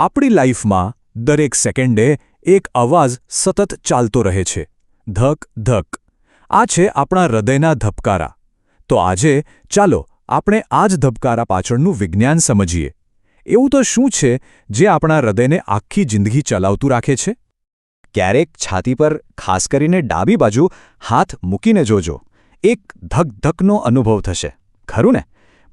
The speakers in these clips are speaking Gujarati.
આપણી લાઈફમાં દરેક સેકન્ડે એક અવાજ સતત ચાલતો રહે છે. ધક ધક. આ છે આપણા હૃદયના ધબકારા. તો આજે ચાલો આપણે આ જ ધબકારા પાછળનું વિજ્ઞાન સમજીએ. એવું તો શું છે જે આપણા હૃદયને આખી જિંદગી ચલાવતું રાખે છે? ક્યારેક છાતી પર ખાસ કરીને ડાબી બાજુ હાથ મૂકીને જોજો. એક ધક, ધકનો અનુભવ થશે. ખરું ને?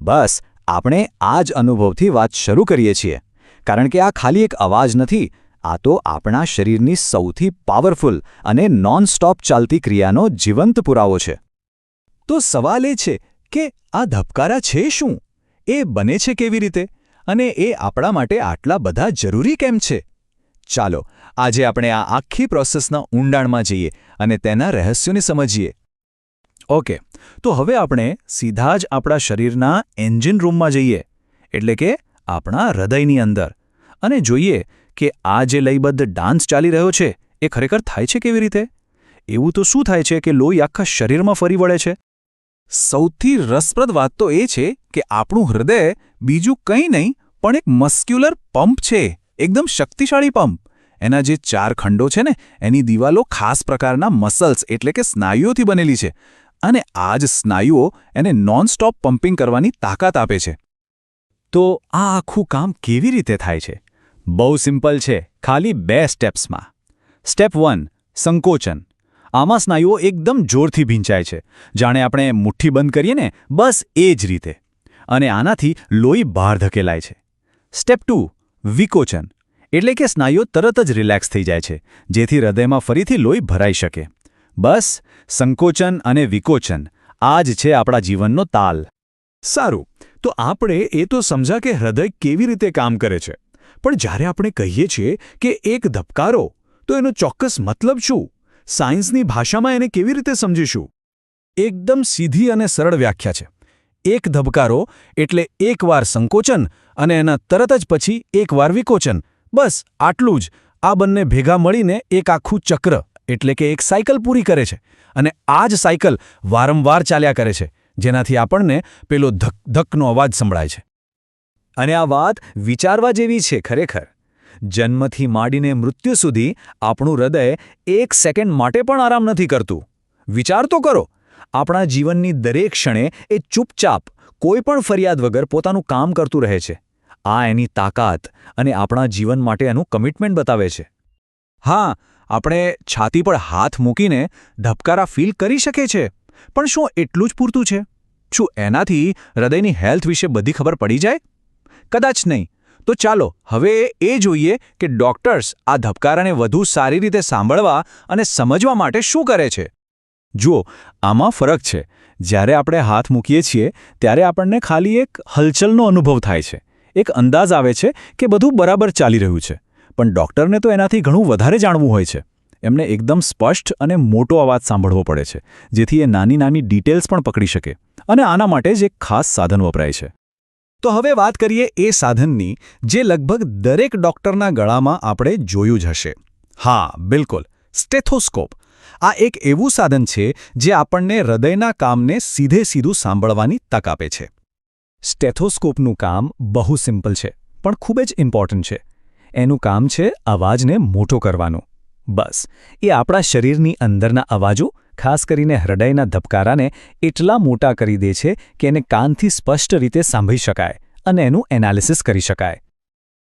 બસ, આપણે આ જ અનુભવથી વાત શરૂ કરીએ છીએ. કારણ કે આ ખાલી એક અવાજ નથી, આ તો આપણા શરીરની સૌથી પાવરફુલ અને નોન સ્ટોપ ચાલતી ક્રિયાનો જીવંત પુરાવો છે. તો સવાલ એ છે કે આ ધબકારા છે શું? એ બને છે કેવી રીતે? અને એ આપણા માટે આટલા બધા જરૂરી કેમ છે? ચાલો, આજે આપણે આ આખી પ્રોસેસના ઊંડાણમાં જઈએ અને તેના રહસ્યોને સમજીએ. ઓકે, તો હવે આપણે સીધા જ આપણા શરીરના એન્જિન રૂમમાં જઈએ, એટલે કે આપણા હૃદયની અંદર. અને જોઈએ કે આ જે લયબદ્ધ ડાન્સ ચાલી રહ્યો છે, એ ખરેખર થાય છે કેવી રીતે? એવું તો શું થાય છે કે લોહી આખા શરીરમાં ફરી વળે છે? સૌથી રસપ્રદ વાત તો એ છે કે આપણું હૃદય બીજું કંઈ નહીં, પણ એક મસ્ક્યુલર પંપ છે, એકદમ શક્તિશાળી પંપ. એના જે ચાર ખંડો છે ને, એની દિવાલો ખાસ પ્રકારના મસલ્સ એટલે કે સ્નાયુઓથી બનેલી છે. અને આ જ સ્નાયુઓ એને નોનસ્ટોપ પમ્પિંગ કરવાની તાકાત આપે છે. તો આ આખું કામ કેવી રીતે થાય છે? બહુ સિમ્પલ છે, ખાલી બે સ્ટેપ્સમાં. સ્ટેપ વન, સંકોચન. આમાં સ્નાયુઓ એકદમ જોરથી ભીંચાય છે. જાણે આપણે મુઠ્ઠી બંધ કરીએ ને, બસ એ જ રીતે. અને આનાથી લોહી બહાર ધકેલાય છે. સ્ટેપ ટુ, વિકોચન. એટલે કે સ્નાયુઓ તરત જ રિલેક્સ થઈ જાય છે, જેથી હૃદયમાં ફરીથી લોહી ભરાઈ શકે. બસ, સંકોચન અને વિકોચન. આ જ છે આપણા જીવનનો તાલ. સારું. તો આપણે એ તો સમજા કે હૃદય કેવી રીતે કામ કરે છે. પણ જ્યારે આપણે કહીએ છીએ કે એક ધબકારો, તો એનો ચોક્કસ મતલબ શું? સાયન્સની ભાષામાં એને કેવી રીતે સમજીશું? એકદમ સીધી અને સરળ વ્યાખ્યા છે. એક ધબકારો એટલે એકવાર સંકોચન અને એના તરત જ પછી એકવાર વિકોચન. બસ, આટલું જ. આ બંને ભેગા મળીને એક આખું ચક્ર, એટલે કે એક સાયકલ પૂરી કરે છે. અને આ જ સાયકલ વારંવાર ચાલ્યા કરે છે, જેનાથી આપણને પેલો ધક ધકનો અવાજ સંભળાય છે. અને આ વાત વિચારવા જેવી છે ખરેખર. જન્મથી માંડીને મૃત્યુ સુધી આપણું હૃદય એક સેકન્ડ માટે પણ આરામ નથી કરતું. વિચાર તો કરો, આપણા જીવનની દરેક ક્ષણે એ ચૂપચાપ, કોઈ પણ ફરિયાદ વગર પોતાનું કામ કરતું રહે છે. આ એની તાકાત અને આપણા જીવન માટે એનું કમિટમેન્ટ બતાવે છે. હા, આપણે છાતી પર હાથ મૂકીને ધબકારા ફીલ કરી શકે છે, પણ શું એટલું જ પૂરતું છે? શું એનાથી હૃદયની હેલ્થ વિશે બધી ખબર પડી જાય? કદાચ નહીં. તો ચાલો, હવે એ જોઈએ કે ડોક્ટર્સ આ ધબકારાને વધુ સારી રીતે સાંભળવા અને સમજવા માટે શું કરે છે. જુઓ, આમાં ફરક છે. જ્યારે આપણે હાથ મૂકીએ છીએ, ત્યારે આપણને ખાલી એક હલચલનો અનુભવ થાય છે. એક અંદાજ આવે છે કે બધું બરાબર ચાલી રહ્યું છે. પણ ડૉક્ટરને તો એનાથી ઘણું વધારે જાણવું હોય છે. એમને એકદમ સ્પષ્ટ અને મોટો અવાજ સાંભળવો પડે છે, જેથી એ નાની નાની ડિટેલ્સ પણ પકડી શકે અને આના માટે જ એક ખાસ સાધન વપરાય છે. તો હવે વાત કરીએ એ સાધનની, જે લગભગ દરેક ડૉક્ટરના ગળામાં આપણે જોયું જ હશે. હા, બિલકુલ. સ્ટેથોસ્કોપ. આ એક એવું સાધન છે જે આપણને હૃદયના કામને સીધે સીધું સાંભળવાની તક આપે છે. સ્ટેથોસ્કોપનું કામ બહુ સિમ્પલ છે, પણ ખૂબ જ ઇમ્પોર્ટન્ટ છે. એનું કામ છે અવાજને મોટો કરવાનું. બસ, એ આપણા શરીરની અંદરના અવાજો ખાસ કરીને હૃદયના ધબકારાને એટલા મોટા કરી દે છે કે એને કાનથી સ્પષ્ટ રીતે સાંભળી શકાય અને એનું એનાલિસિસ કરી શકાય.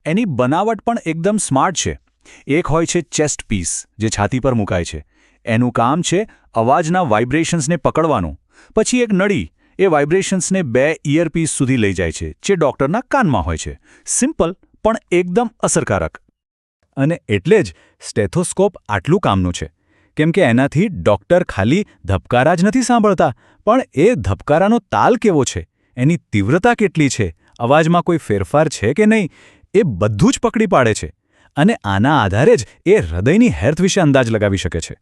એની બનાવટ પણ એકદમ સ્માર્ટ છે. એક હોય છે ચેસ્ટ પીસ, જે છાતી પર મુકાય છે. એનું કામ છે અવાજના વાઇબ્રેશન્સને પકડવાનું. પછી એક નળી, એ વાઇબ્રેશન્સને બે ઇયરપીસ સુધી લઈ જાય છે, જે ડૉક્ટરના કાનમાં હોય છે. સિમ્પલ પણ એકદમ અસરકારક. અને એટલે જ સ્ટેથોસ્કોપ આટલું કામનું છે. કેમ કે એનાથી ડૉક્ટર ખાલી ધબકારા જ નથી સાંભળતા. પણ એ ધબકારાનો તાલ કેવો છે? એની તીવ્રતા કેટલી છે? અવાજમાં કોઈ ફેરફાર છે કે નહીં? એ બધું જ પકડી પાડે છે. અને આના આધારે જ એ હૃદયની હેલ્થ વિશે અંદાજ લગાવી શકે છે.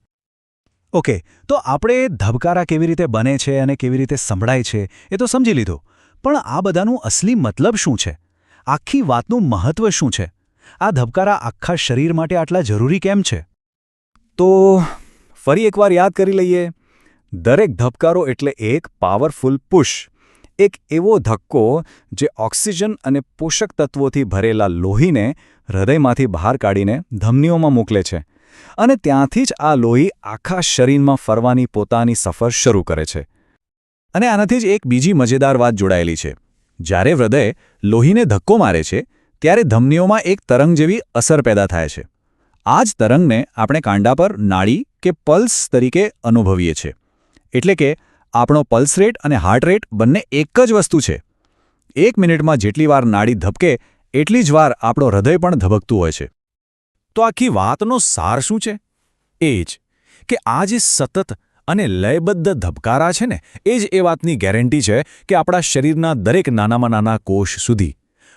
ઓકે, તો આપણે ધબકારા કેવી રીતે બને છે અને કેવી રીતે સંભળાય છે એ તો સમજી લીધું. પણ આ બધાનું અસલી મતલબ શું છે? આખી વાતનું મહત્વ શું છે? આ ધબકારા આખા શરીર માટે આટલા જરૂરી કેમ છે? તો ફરી એકવાર યાદ કરી લઈએ. દરેક ધબકારો એટલે એક પાવરફુલ પુશ એક એવો ધક્કો જે ઓક્સિજન અને પોષક તત્વોથી ભરેલા લોહીને હૃદયમાંથી બહાર કાઢીને ધમનીઓમાં મોકલે છે. અને ત્યાંથી જ આ લોહી આખા શરીરમાં ફરવાની પોતાની સફર શરૂ કરે છે. અને આનાથી જ એક બીજી મજેદાર વાત જોડાયેલી છે. જ્યારે હૃદય લોહીને ધક્કો મારે છે, ત્યારે ધમનીઓમાં એક તરંગ જેવી અસર પેદા થાય છે. આ જ તરંગને આપણે કાંડા પર નાડી કે પલ્સ તરીકે અનુભવીએ છીએ. એટલે કે આપણો પલ્સ રેટ અને હાર્ટ રેટ બંને એક જ વસ્તુ છે. એક મિનિટમાં જેટલી વાર નાડી ધબકે, એટલી જ વાર આપણો હૃદય પણ ધબકતું હોય છે. તો આખી વાતનો સાર શું છે? એ જ કે આ જે સતત અને લયબદ્ધ ધબકારા છે ને, એ જ એ વાતની ગેરંટી છે કે આપણા શરીરના દરેક નાનામાં નાના કોષ સુધી,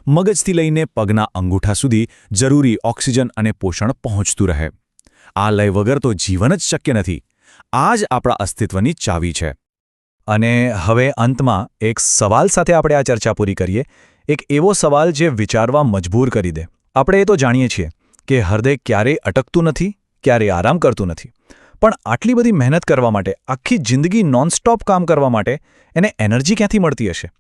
મગજથી લઈને પગના અંગૂઠા સુધી જરૂરી ઓક્સિજન અને પોષણ પહોંચતું રહે. આ લય વગર તો જીવન જ શક્ય નથી. આ જ આપણા અસ્તિત્વની ચાવી છે. અને હવે અંતમાં એક સવાલ સાથે આપણે આ ચર્ચા પૂરી કરીએ. એક એવો સવાલ જે વિચારવા મજબૂર કરી દે. આપણે એ તો જાણીએ છીએ કે હૃદય ક્યારેય અટકતું નથી, ક્યારેય આરામ કરતું નથી. પણ આટલી બધી મહેનત કરવા માટે, આખી જિંદગી નોનસ્ટોપ કામ કરવા માટે, એને એનર્જી ક્યાંથી મળતી હશે?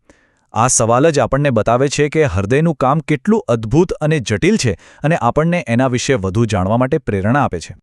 આ સવાલ જ આપણને બતાવે છે કે હૃદયનું કામ કેટલું અદ્ભુત અને જટિલ છે અને આપણને એના વિશે વધુ જાણવા માટે પ્રેરણા આપે છે.